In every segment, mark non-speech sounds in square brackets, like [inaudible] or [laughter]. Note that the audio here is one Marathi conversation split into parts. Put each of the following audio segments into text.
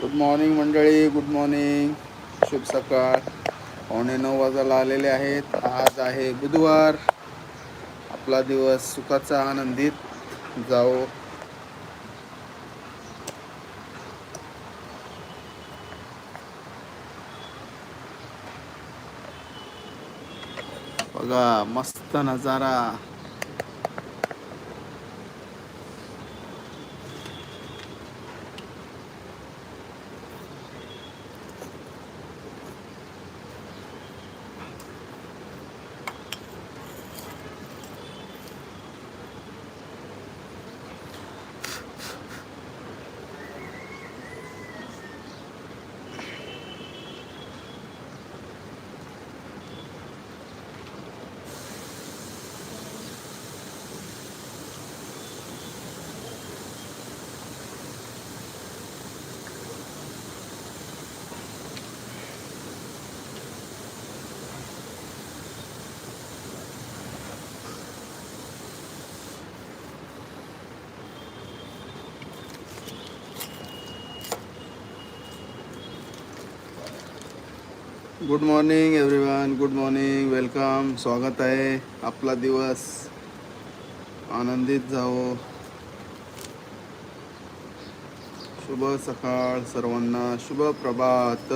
गुड मॉर्निंग मंडळी. गुड मॉर्निंग शुभ सकाळ. पावणे नऊ वाजायला आलेले आहेत. आज आहे बुधवार. आपला दिवस सुखाचा आनंदित जाओ बघा मस्त नजारा. Good morning everyone good morning welcome स्वागत आहे आपला दिवस आनंदित जावो शुभ सकाळ सर्वांना शुभ प्रभात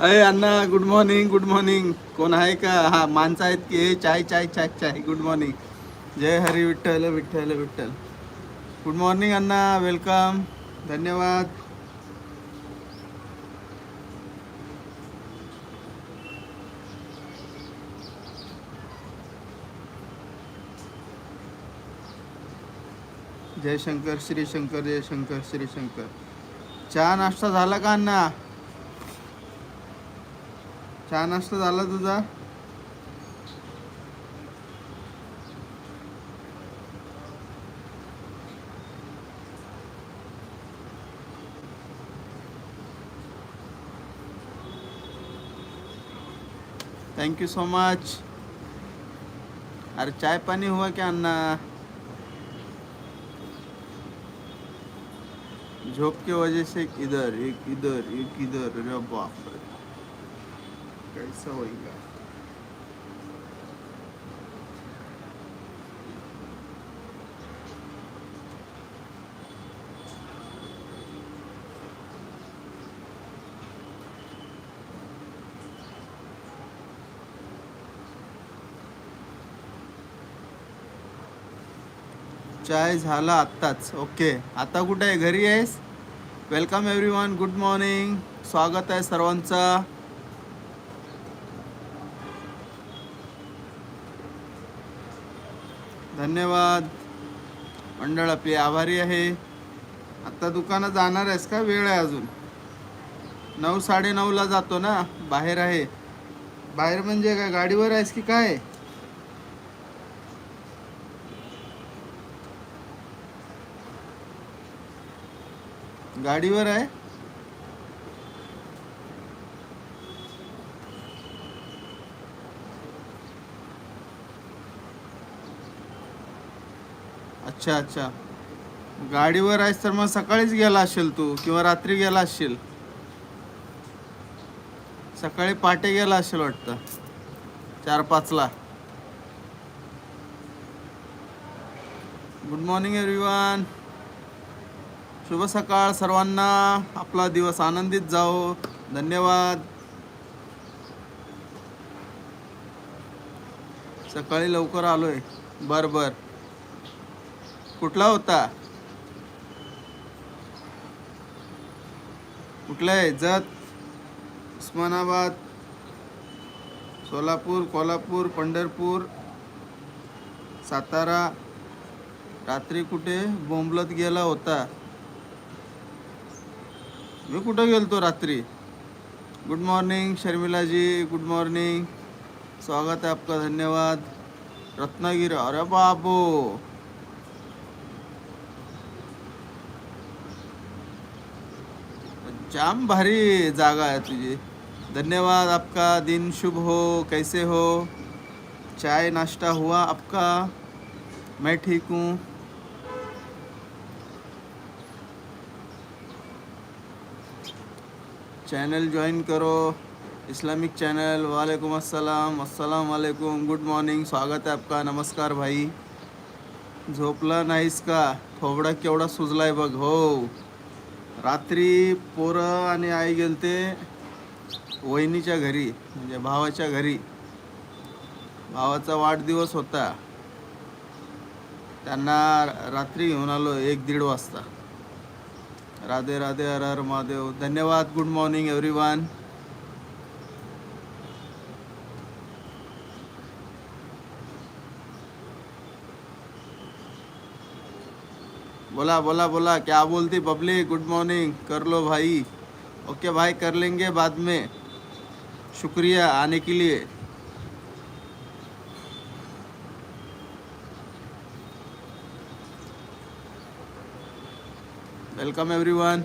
अरे अण्णा गुड मॉर्निंग गुड मॉर्निंग कोण आहे का? हा माणसं आहेत की? हे चाय चाय चाय चाय. गुड मॉर्निंग जय हरी विठ्ठल विठ्ठल विठ्ठल. गुड मॉर्निंग अण्णा. वेलकम धन्यवाद. जय शंकर श्री शंकर जय शंकर श्री शंकर चहा नाश्ता झाला का अण्णा? चहा नाश्ता झाला तुझा? थँक्यू सो मच अरे चाय पाणी हुआ क्या अन्ना? झोप के वजह से एक इधर एक इधर एक इधर अरे बाप रे. कैसा होएगा चाय झाला आत्ताच. ओके आता कुठे आहे? घरी आहेस? वेलकम एव्हरीवन गुड मॉर्निंग स्वागत आहे सर्वांचा. धन्यवाद. मंडळ आपली आभारी आहे. आता दुकानात जाणार आहेस का? वेळ आहे अजून. नऊ साडेनऊला जातो ना? बाहेर आहे. बाहेर म्हणजे काय? गाडीवर आहेस की काय? गाडीवर आहे? अच्छा अच्छा. गाडीवर आहेस तर मग सकाळीच गेला असेल तू किंवा रात्री गेला असशील सकाळी पहाटे गेला असेल वाटतं. चार पाचला. गुड मॉर्निंग एव्हरीवन शुभ सकाळ सर्वांना. आपला दिवस आनंदित जाओ धन्यवाद. सकाळी लवकर आलोय. बर बर. कुठला होता? कुठला आहे? जत उस्मानाबाद सोलापूर कोल्हापूर पंढरपूर सातारा. रात्री कुठे बोंबलत गेला होता? मी कुठं गेलतो रात्री? Good morning Sharmilaji good morning. स्वागत आहे आपका धन्यवाद. रत्नागिरी अरे बाबो जाम भारी जागा है तुझी। धन्यवाद आपका, दिन शुभ हो, कैसे हो? चाय नाश्ता हुआ आपका? मैं ठीक हूँ। चैनल ज्वाइन करो, इस्लामिक चैनल, वालेकुम अस्सलाम अस्सलाम वालेकुम, गुड मॉर्निंग, स्वागत है आपका, नमस्कार भाई। झोपला नाहीस का, थोबडा केवढा सुजलाय बघ, हो। रात्री पोरं आणि आई गेलते वहिनीच्या घरी म्हणजे भावाच्या घरी. भावाचा वाढदिवस होता. त्यांना रात्री घेऊन आलो एक दीड वाजता. राधे राधे हर हर महादेव. धन्यवाद. गुड मॉर्निंग एव्हरीवन बोला बोला बोला, क्या बोलती पब्लिक? गुड मॉर्निंग कर लो भाई। ओके भाई, कर लेंगे बाद में। शुक्रिया आने के लिए। Welcome everyone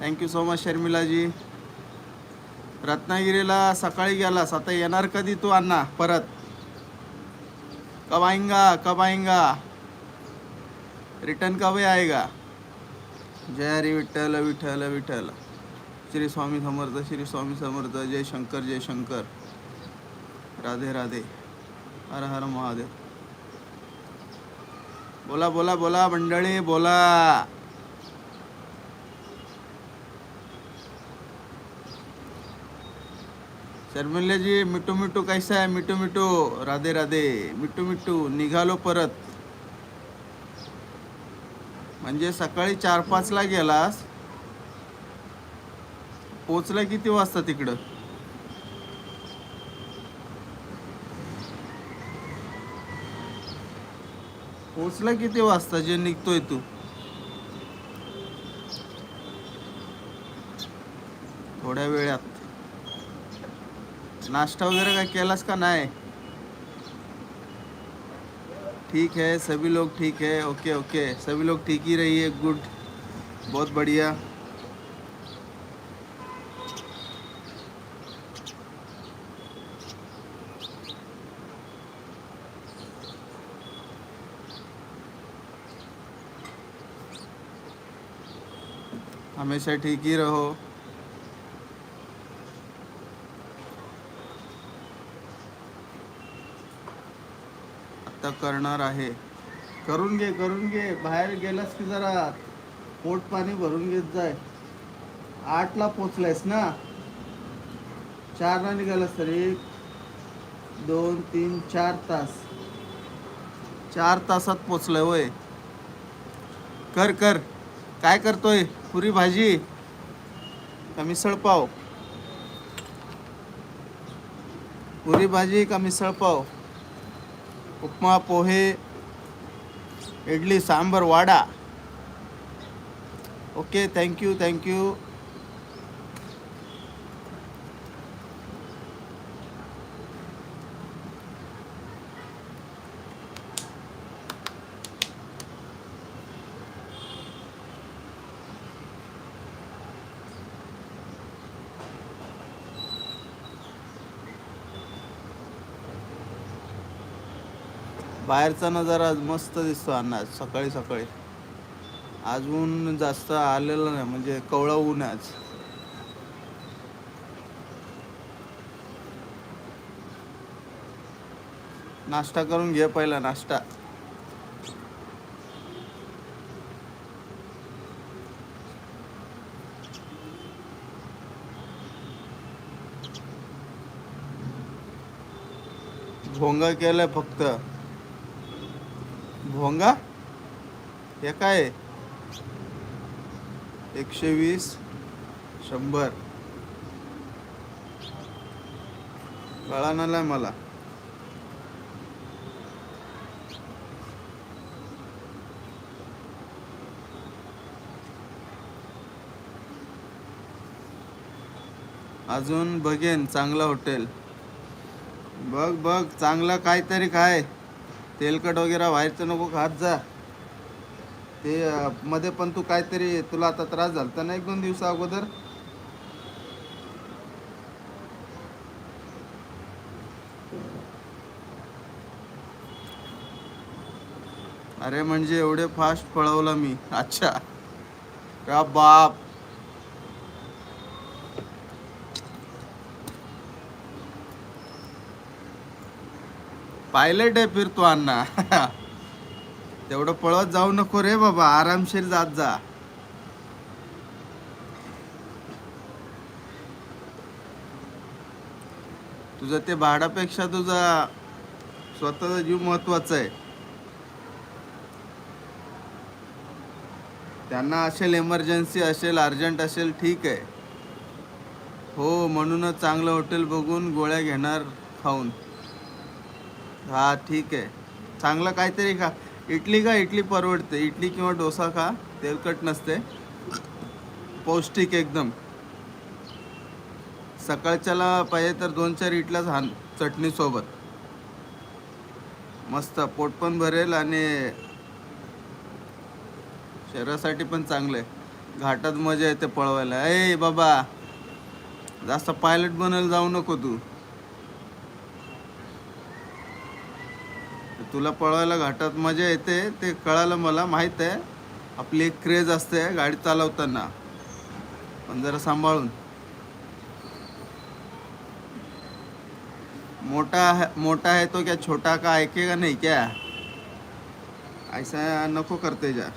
thank you so much Sharmilaji रत्नागिरीला सकाळी गेलास आता येणार कधी तू, अण्णा? परत. कब आएँगा कब आएँगा? रिटर्न कब आएगा? जय हरी विठ्ठल विठ्ठल विठ्ठल। श्री स्वामी समर्थ श्री स्वामी समर्थ जय शंकर जय शंकर। राधे राधे। हर हर महादेव। बोला बोला बोला मंडळी बोला। शर्मिलाजी मिठू मिठू कैसा आहे मिठू मिठू। राधे राधे। मिठू मिठू निघालो परत। म्हणजे सकाळी चार पाचला गेलास पोचला किती वाजता तिकडं? पोचला किती वाजता? जे निघतोय तू. थोड्या वेळात. नाश्ता वगैरे काय केलास का नाही? ठीक है, सभी लोग ठीक है ओके ओके सभी लोग ठीक ही रहिए गुड बहुत बढ़िया। हमेशा ठीक ही रहो। आता करणार आहे. करून घे करून घे. बाहेर गेलास की जरा पोट पाणी भरून घेत जाय. आठला पोचलायस ना? चारला निघालास तरी. दोन तीन चार तास. चार तासात पोचलंय वय कर कर. काय करतोय? पुरी भाजी? का मिसळ पाव? पुरी भाजी का misal pav? Upma pohe idli sambar vada. Okay thank you thank you बाहेरचा नजारा आज मस्त दिसतो अन्नाज सकाळी सकाळी. अजून जास्त आलेलं नाही म्हणजे कवळा ऊन आहे आज. नाश्ता करून घे पहिला नाश्ता. भोंगा केलाय फक्त. भोंगा? हे काय? एकशे वीस शंभर. कळानालाय मला. अजून बघेन चांगलं हॉटेल बघ बघ चांगलं काहीतरी काय तेलकट वगैरे बाहेरचं नको खात जा. ते मध्ये पण तू काहीतरी तुला आता त्रास झाला ना एक दोन दिवसा अगोदर? अरे म्हणजे एवढे फास्ट पळवलं मी. अच्छा. का बाप? पायलट आहे फिरतो अण्णा. तेवढं पळत जाऊ नको रे बाबा आरामशीर जात जा. तुझं ते भाडापेक्षा तुझा स्वतःचा जीव महत्त्वाचा आहे. त्यांना असेल इमर्जन्सी असेल अर्जंट असेल ठीक आहे. हो म्हणूनच चांगलं हॉटेल बघून गोळ्या घेणार खाऊन. हा ठीक आहे. चांगलं काहीतरी खा. इडली का इडली परवडते. इडली किंवा डोसा खा तेलकट नसते. पौष्टिक एकदम. सकाळच्याला पाहिजे तर दोन चार इडल्याच हान चटणी सोबत. मस्त पोट पण भरेल आणि शरीरासाठी पण चांगलं आहे घाटात मजा येते पळवायला. ए बाबा जास्त पायलट बनायला जाऊ नको तू. तुला पळवायला घाटात मजा येते ते कळालं मला माहीत आहे. आपली एक क्रेज असते गाडी चालवताना. पण जरा सांभाळून. मोटा है मोटा है तो क्या छोटा का ऐकेगा नहीं क्या? ऐसा नको करते जा.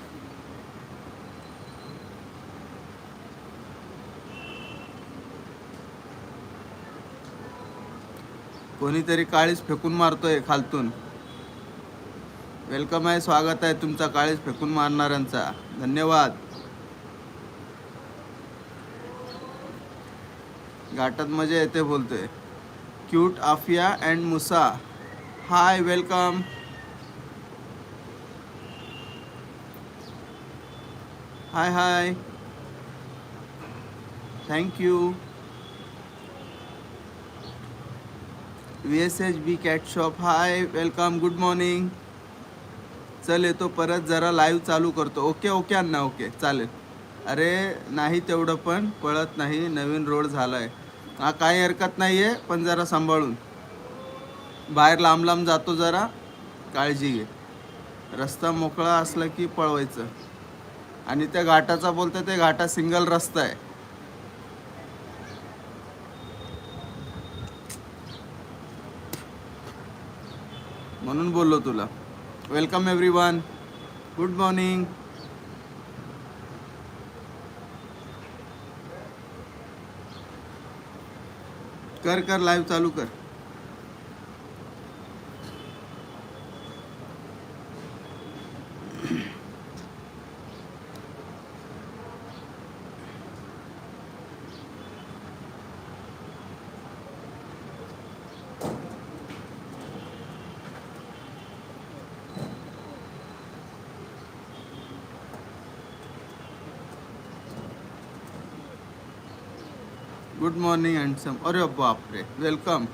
कोणीतरी काळीच फेकून मारतोय खालतून. वेलकम आहे स्वागत आहे तुमचा काळीच फेकून मारणाऱ्यांचा. धन्यवाद. घाटात मजा येते बोलते cute Afiya and Musa. Hi welcome. Hi hi. Thank you V S H B cat shop hi welcome good morning चल येतो परत जरा लाईव्ह चालू करतो. ओके ओके अण्णा ओके चालेल. अरे नाही तेवढं पण पळत नाही नवीन रोड झालाय. हा काही हरकत नाही आहे पण जरा सांभाळून. बाहेर लांब लांब जातो जरा काळजी घे. रस्ता मोकळा असला की पळवायचं. आणि त्या घाटाचा बोलतं ते घाटा सिंगल रस्ता आहे. म्हणून बोललो तुला. Welcome everyone good morning कर कर लाईव्ह चालू कर. गुड मॉर्निंग हँडसम अरे बापरे. वेलकम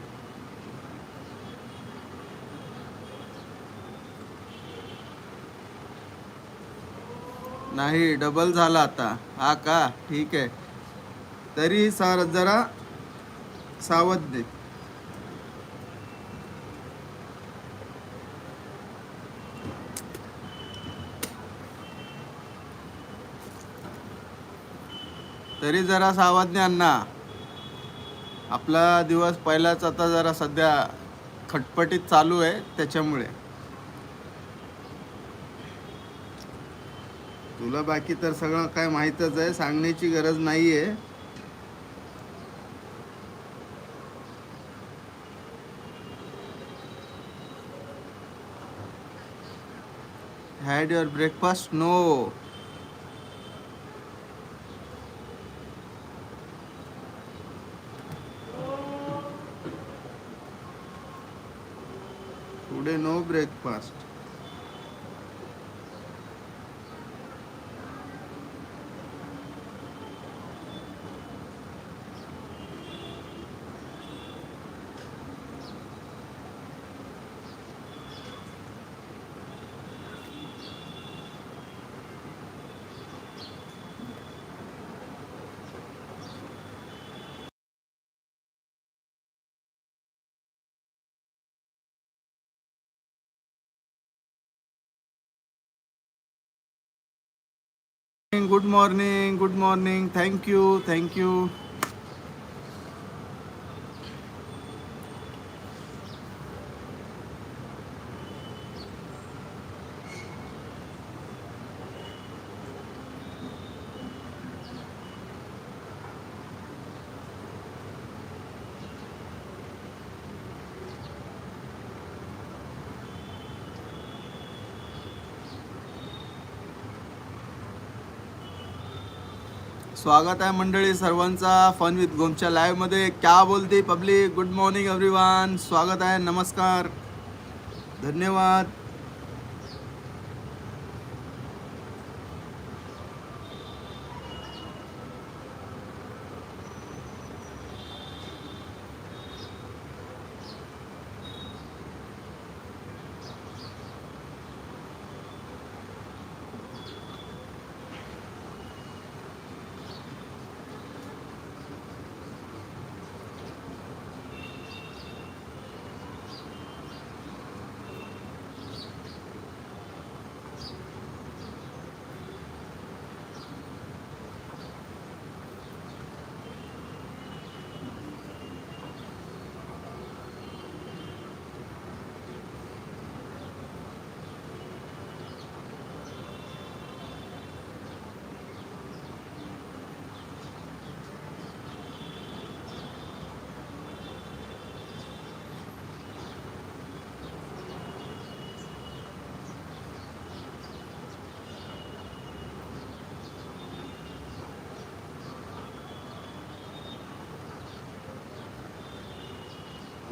नाही डबल झाला आता. हा का? ठीक आहे. तरी सार जरा सावध दे. तरी जरा सावध अण्णा आपला दिवस पहिलाच आता जरा सध्या खटपटीत चालू आहे त्याच्यामुळे. तुला बाकी तर सगळं काय माहीतच आहे सांगण्याची गरज नाही आहे had your breakfast no today no breakfast good morning good morning thank you स्वागत आहे मंडळी सर्वांचा फन विथ गोमच्या लाईव्हमध्ये क्या बोलते पब्लिक गुड मॉर्निंग एव्हरीवन स्वागत आहे. नमस्कार. धन्यवाद.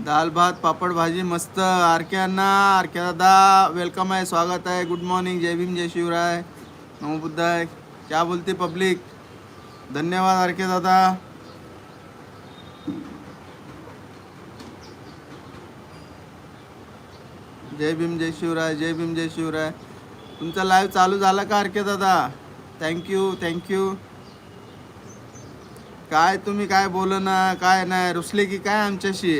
दाल भात पापड भाजी मस्त. आरक्यांना आरक्या दादा वेलकम आहे स्वागत आहे. गुड मॉर्निंग जय भीम जय शिवराय. नमो बुद्धाय. क्या बोलते पब्लिक धन्यवाद आरके दादा. जय भीम जय शिवराय जय भीम जय शिवराय. तुमचा लाईव्ह चालू झाला का आरके दादा? थँक्यू थँक्यू काय तुम्ही काय बोल ना काय नाही रुसले की काय आमच्याशी?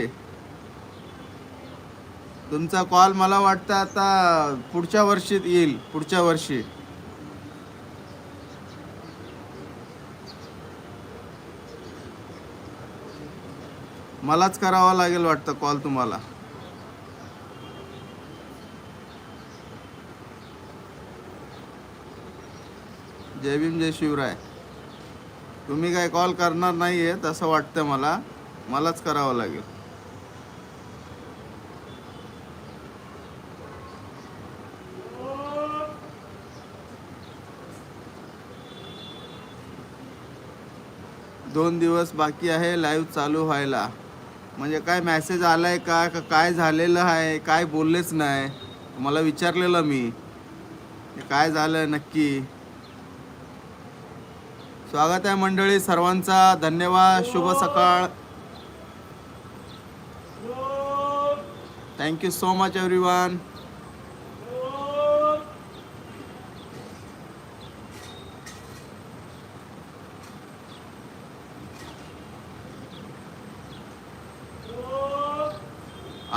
तुमचा कॉल मला वाटतं आता पुढच्या वर्षीत येईल पुढच्या वर्षी. मलाच करावा लागेल वाटतं कॉल तुम्हाला. जय भीम जय शिवराय. तुम्ही काय कॉल करणार नाही आहेत असं वाटतं मला. मलाच करावं लागेल. दोन दिवस बाकी आहे लाईव्ह चालू व्हायला. म्हणजे काय मॅसेज आलाय का? का काय झालेलं आहे? काय बोललेच नाही. मला विचारलेलं मी. काय झालं नक्की? स्वागत आहे मंडळी सर्वांचा. धन्यवाद. शुभ सकाळ. थँक्यू सो मच एव्हरीवन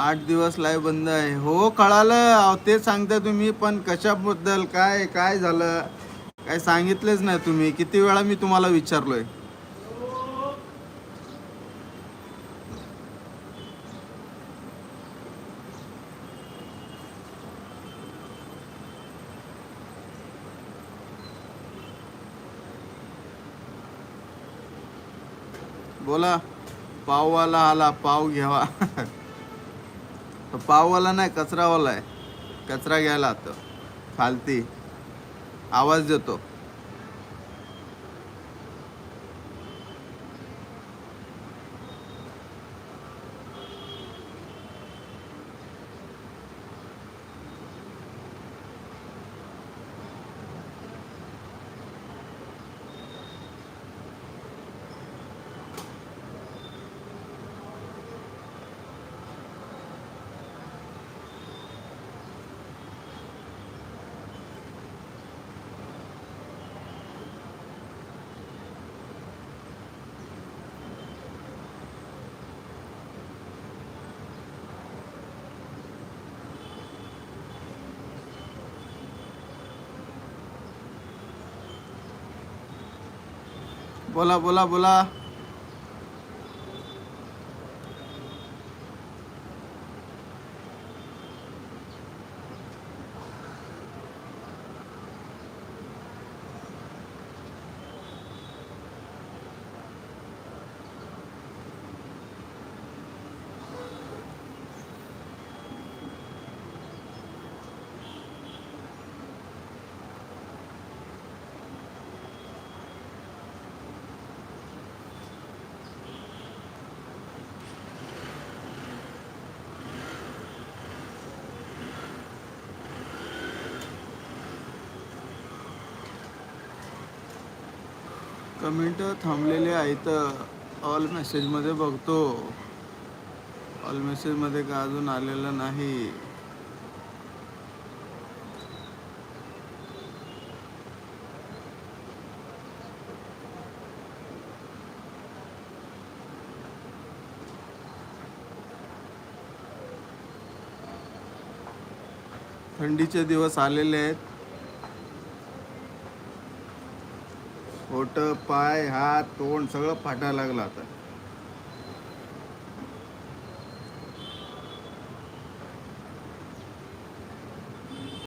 आठ दिवस लाईव्ह बंद आहे. हो कळालं. अहो, ते सांगता तुम्ही पण कशाबद्दल? काय काय झालं? काय सांगितलेच नाही तुम्ही. किती वेळा मी तुम्हाला विचारलोय? बोला. पाववाला आला पाव घ्यावा. [laughs] तो पाववाला नाही कचरावाला आहे. कचरा घ्यायला तो खालती. आवाज देतो. बोला बोला बोला. कमेंट थांबलेले आहेत. ऑल मेसेजमध्ये बघतो. ऑल मेसेजमध्ये का अजून आलेलं नाही? थंडीचे दिवस आलेले आहेत. पोट पाय हात तोंड सगळं फाटायला लागलं आता.